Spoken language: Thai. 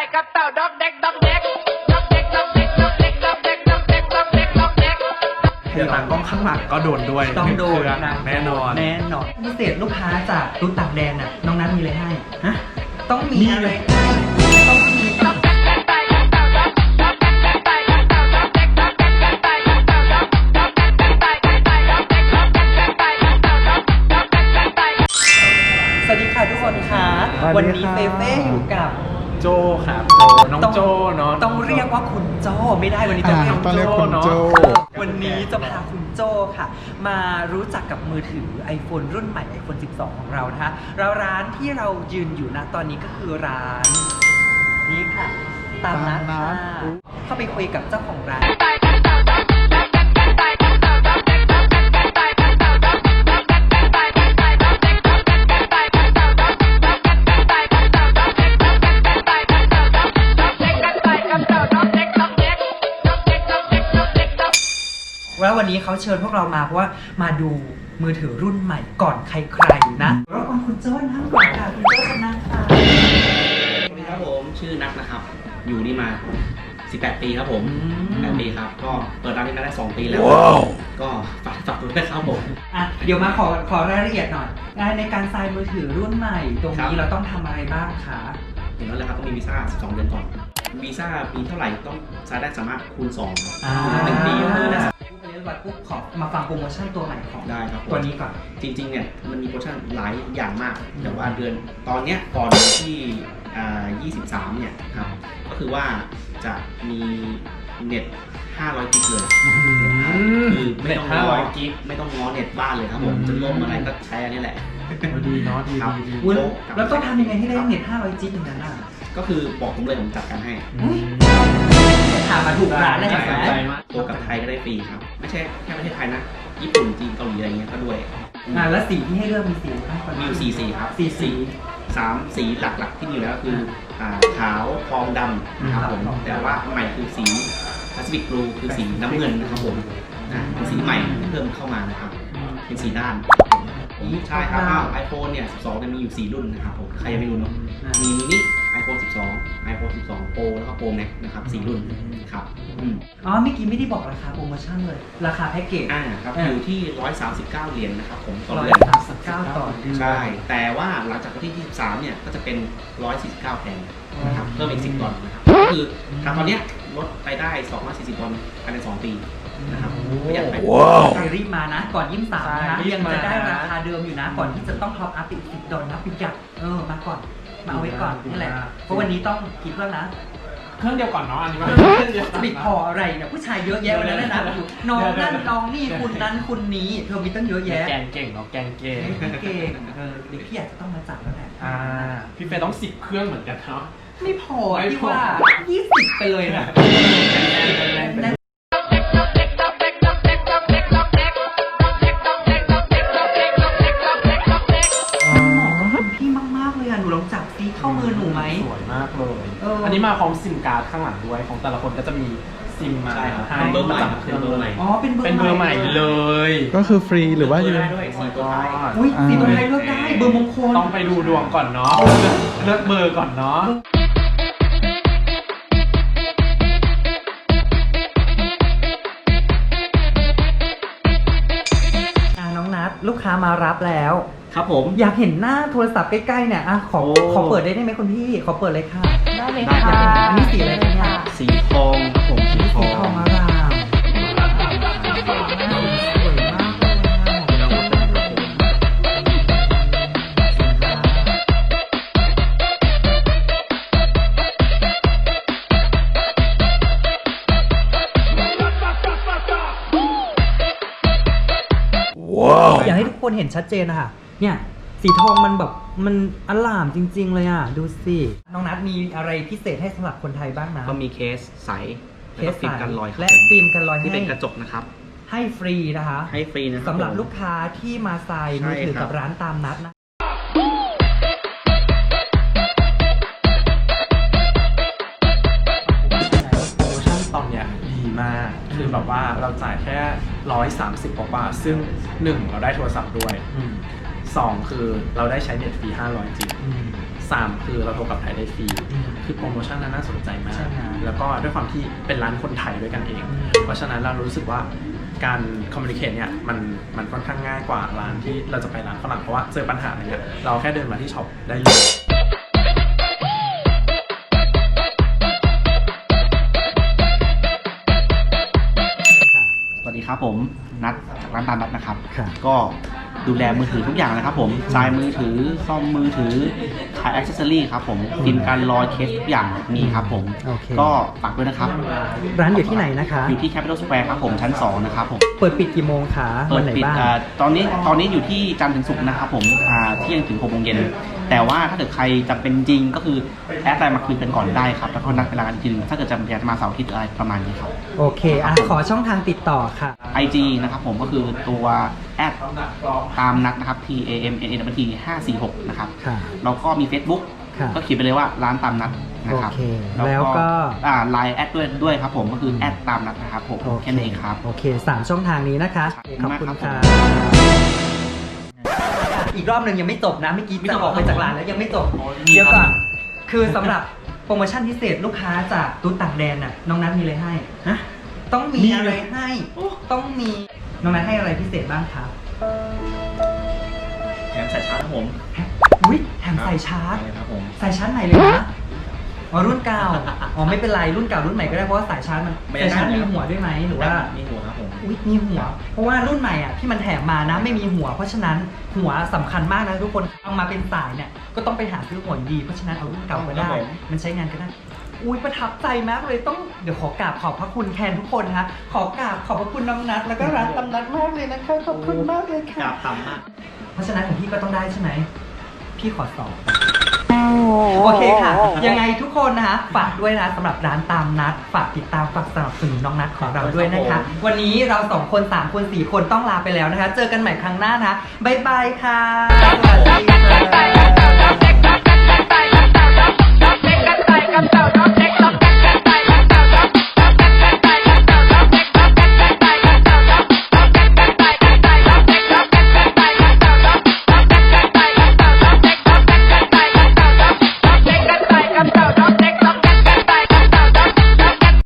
ต่กับเต่าด็อกเด็กด็อกเด็กด็อกเด็กด็อกเด็กด็อกเด็กด็อกเด็กด็อกเด็กด็อกเด็กด็อกเด็กเดี๋ยวตากล้องข้างหลังก็โดนด้วยต้องโดนนะแน่นอนแน่นอนพิเศษลูกค้าจากรุ่นต่างแดนน่ะน้องนัทมีอะไรให้ฮะต้องมีอะไรต้องมีสวัสดีค่ะทุกคนค่ะ วันนี้เฟเฟ่อยู่กับ โจครับโจน้องโจเนาะต้องเรียกว่าคุณโจไม่ได้วันนี้ต้องเรียกอ่าต้องเรียกคุณโจเออวันนี้จะพาคุณโจค่ะ มารู้จักกับมือถือ iPhone รุ่นใหม่ iPhone 12 ของเรานะคะแล้วร้านที่เรายืนอยู่นะตอนนี้ก็คือร้าน นี้ค่ะ ตามนัดตามนัค่ะดเข้าไปคุยกับเจ้าของร้าน นนี้เขาเชิญพวกเรามาเพราะว่ามาดูมือถือรุ่นใหม่ก่อนใครๆนะรบกวนคุณโจ้นั่งก่อนค่ะคุณโจ้ชนะค่ะสวัสดีครับผมชื่อนัทนะครับ อยู่นี่มา 18 ปีครับผมอืม18ปีครับ ก็เปิดร้านนี้มาได้ 2 ปีแล้ว ก็ฝากฝากด้วยครับผม อะเดี๋ยวมาขอขอรายละเอียดหน่อยงานในการไซน์มือถือรุ่นใหม่ ตรงครันี้บเราต้องทำอะไรบ้างคะอย่างนั้นเลยครับต้องมีวีซ่า 12 เดือนก่อน วีซ่ามีเท่าไหร่ต้องใช้ได้สามารถคูณ2อ่าหนึ่งปีก็คือได้ พูดไปเรื่อยๆปุ๊บขอมาฟังโปรโมชั่นตัวใหม่ของได้ครับผมตัวนี้ก่อนจริงๆเนี่ยมันมีโปรโมชั่นหลายอย่างมากแต่ว่าเดือนตอนเนี้ยก่อนวันที่อ่า23 เนี่ยครับก็คือว่าจะมีเน็ต 500 กิกเลยคือไม่ต้องเน็ตง้อ500กิกไม่ต้องง้อเน็ตบ้านเลยครับผมอืมจะล่มอะไรก็ใช้อันนี้แหละ ดีเนาะดีครับ ดีดีอุ๊ยโอ้ครับแล้วต้องทำยังไงให้ได้เน็ต500จิกอย่างนั้นอะก็คือบอกผมเลยผมจัดการให้ อุ๊ย ถามมาถูกร้านแล้วเห็นไหมสนใจมาวกับไทยก็ได้ฟรีครับ ไม่ใช่แค่ประเทศไทยนะ ญี่ปุ่น จีน เกาหลีอะไรเงี้ยก็ด้วยอ่าแล้วสีที่ให้เลือกมีสีอะไรบ้างมีอยู่สี่สีครับสีสีสามสีหลักๆที่มีอยู่แล้วก็คืออ่าขาวทองดำนะครับผม แต่ว่าใหม่คือสี Pacific Blue คือสีน้ำเงินนะครับผมนะเป็นสีใหม่ที่เพิ่มเข้ามานะครับเป็นสีด้านใช่ครับไอโฟนเนี่ย 12เนี่ยมีอยู่ 4 รุ่นนะครับผม ใครยังไม่รู้เนาะมีมินิ iPhone 12 iPhone 12 Pro แล้วก็ Pro Max นะครับ4รุ่นครับอืมอ๋อเมื่อกี้ไม่ได้บอกราคาโปรโมชั่นเลย ราคาแพ็กเกจ อ่าครับอ่าอยู่ที่ 139 เหรียญนะครับผมต่อร้อยเดือนสามสิบเก้าต่อเดือน ใช่ แต่ว่าหลังจากวันที่ 23 เนี่ยก็จะเป็น 149แทนนะครับเพิ่มอีก 10ดอลลาร์นะครับก็คือทางตอนเนี้ยลดไปได้ 240ดอลลาร์ภายใน 2 ปีนะครับประหยัดไป ใครรีบมานะ ก่อนยี่สิบสามนะใช่รีบยังจะได้มาราคาเดิมอยู่นะ ก่อนที่จะต้องท็อปอัพอีกสิบดอลลาร์ประหยัดเออมาก่อน มาเอาไว้ก่อนนี่แหละเพราะวันนี้ต้องกี่เครื่องนะเครื่องเดียวก่อนเนาะอันนี้ว่าจะไปพออะไรเนี่ยผู้ชายเยอะแยะวันนั้นนะน้องนั่นน้องนี่คุณนั้นคุณนี้เธอมีตั้งเยอะแยะแกงเก่งเนาะแกงเก่งไม่เก่งเออเดี๋ยวพี่อยากจะต้องมาจับแล้วแหละอ่าพี่เฟย์ต้องสิบเครื่องเหมือนกันเนาะ ไม่พอไม่ที่พอ ว่ายี่สิบไปเลยนะ ซิมการ์ดข้างหลังด้วย ของแต่ละคนก็จะมีซิมมาใช่ครับให้เป็นเบอร์ใหม่ประจำเครื่องเป็นเบอร์ใหม่ อ๋อเป็นเบอร์เป็นเบอร์ใหม่เลยก็คือฟรีหรือว่าเลืยือกนได้ด้วยสีตัวท้ายอุ้ยสีเบอร์ไทยเลือกได้เบอร์มงคล ต้องไปดูดวงก่อนเนาะเลือกเบอร์ก่อนเนาะอะน้องนัดลูกค้ามารับแล้ว ครับผม อยากเห็นหน้าโทรศัพท์ใกล้ๆเนี่ยอะขอโอ้ ขอเปิดได้ไหมคุณพี่ ขอเปิดเลยค่ะ ได้เลยได้ค่ะ ทุกคนเห็นชัดเจนนะคะเนี่ยสีทองมันแบบมันอลามจริง ๆ เลยอะ ดูสิน้องนัทมีอะไรพิเศษให้สำหรับคนไทยบ้างนะ ก็มีเคสใสเคแล้วสก็ฟิล์มกันรอยครับและผมฟิล์มกันรอยที่เป็นให้กระจกนะครับ ให้ฟรีนะคะ ให้ฟรีนะครับสำหรับผม ลูกค้าที่มาใส่มือถือใช่ครับ กับร้านตามนัดนะ โปรโมชั่นตอนเนี้ยดีมาก คือแบบว่าเราจ่ายแค่ ร้อยสามสิบกว่าบาทซึ่งหนึ่งเราได้โทรศัพท์ด้วยสองคือเราได้ใช้เน็ตฟรีห้าร้อยจริงสามคือเราโทรกลับไทยได้ฟรี อืมคือโปรโมชั่นนั้นน่าสนใจมาใช่กไหมแล้วก็ด้วยความที่เป็นร้านคนไทยด้วยกันเอง อืม เพราะฉะนั้นเรารู้สึกว่าการคอมมูนิเคชเนี่ยมันมันค่อนข้างง่ายกว่าร้านที่เราจะไปร้านฝรั่งเพราะว่าเจอปัญหาอะไรเงี้ยเราแค่เดินมาที่ช็อปได้เลย ผมนัดจากร้านตามนัดนะครับค่ะก็ ดูแลมือถือทุกอย่างเลยครับผมสายมือถือซ่อมมือถือขายอ c เซสซอรี่ครับผมทีมการรอยเคสทุกอย่างมีครับผม โอเค ก็ฝากด้วยนะครับ ร้านอยู่ที่ไหนนะคะ อยู่ที่ Capital Square ครับผมชั้น 2 นะครับผม เปิดปิดกี่โมงคะเปิวัดนไหนปิดบ้าง อ่าตอนนี้ตอนนี้อยู่ที่จันทร์ถึงศุกร์นะครับผมอ่าเที่ยงถึง6โมงเย็น แต่ว่าถ้าเกิดใครจำเป็นจริงก็คือแอดไลน์มาคุยกันก่อนได้ครับ แล้วก็นัดเวลากันจริง ถ้าเกิดจำเป็นจะมาเสาร์อาทิตย์หรืออะไรประมาณนี้ครับ โอเค อะ ขอช่องทางติดต่อค่ะ IG นะครับผมก็คือตัว แอดตามนัดนะครับ T A M N N T 546 นะครับค่ะ แล้วก็มี Facebook ค่ะก็เขียนไปเลยว่าร้านตามนัดนะครับโอเคแล้วก็ อ่าไลน์แอดด้วยด้วยครับผมก็คือแอดตามนัดนะครับผมโอเคแค่นั้นเองครับ โอเคสามช่องทางนี้นะคะ ขขออบบคุคุณณมากครัค่ะ บ อีกรอบหนึ่งยังไม่จบนะเมื่อกี้ไม่จะจบออกไปจากร้านแล้วยังไม่จบอ๋อเดี๋ยวก่อน คือสำหรับโปรโมชั่นพิเศษลูกค้าจากตู้ต่างแดนน่ะ น้องนัทมีอะไรให้ฮะต้องมีมีอะไรให้ ต้องมี น้องนัทให้อะไรพิเศษบ้างครับแถมใส่ชาร์จครับผมอุ้ยแถมใส่ชาร์จใช่ครับผม สายชาร์จใหม่เลยนะอ๋อรุ่นเก่าอ๋อไม่เป็นไรรุ่นเก่ารุ่นใหม่ก็ได้เพราะว่าสายชาร์จมันไม่ได้สายชาร์จได้มีครับหัวด้วยไหมหรือว่ามีหัวครับผมอุ้ยมีหัว เพราะว่ารุ่นใหม่อะที่มันแถมมานะไม่มีหัว เพราะฉะนั้นหัวสำคัญมากนะทุกคนเอามาเป็นสายเนี่ยก็ต้องไปหาซื้อหัวอยู่ดีเพราะฉะนั้นเอารุ่นเก่าก็ได้ครับผมมันใช้งานก็ได้ อุ้ยประทับใจมากเลยต้องเดี๋ยวขอกราบขอบพระคุณแทนทุกคนนะคะขอกราบขอบพระคุณน้องนัทแล้วก็ร้านตำนัดมากเลยนะคะขอบคุณมากเลยกราค่ะบต่ำมาก เพราะฉะนั้นของพี่ก็ต้องได้ใช่ไหม พี่ขอสอบโอเคค่ะ ยังไงทุกคนนะคะฝากด้วยนะสำหรับร้านตามนัด ฝากติดตามฝากสนับสนุนน้องนัดของเราด้วยนะคะ วันนี้เราสองคนสามคนสี่คนต้องลาไปแล้วนะคะ เจอกันใหม่ครั้งหน้านะคะบ๊ายบายค่ะสวัสดีค่ะ Take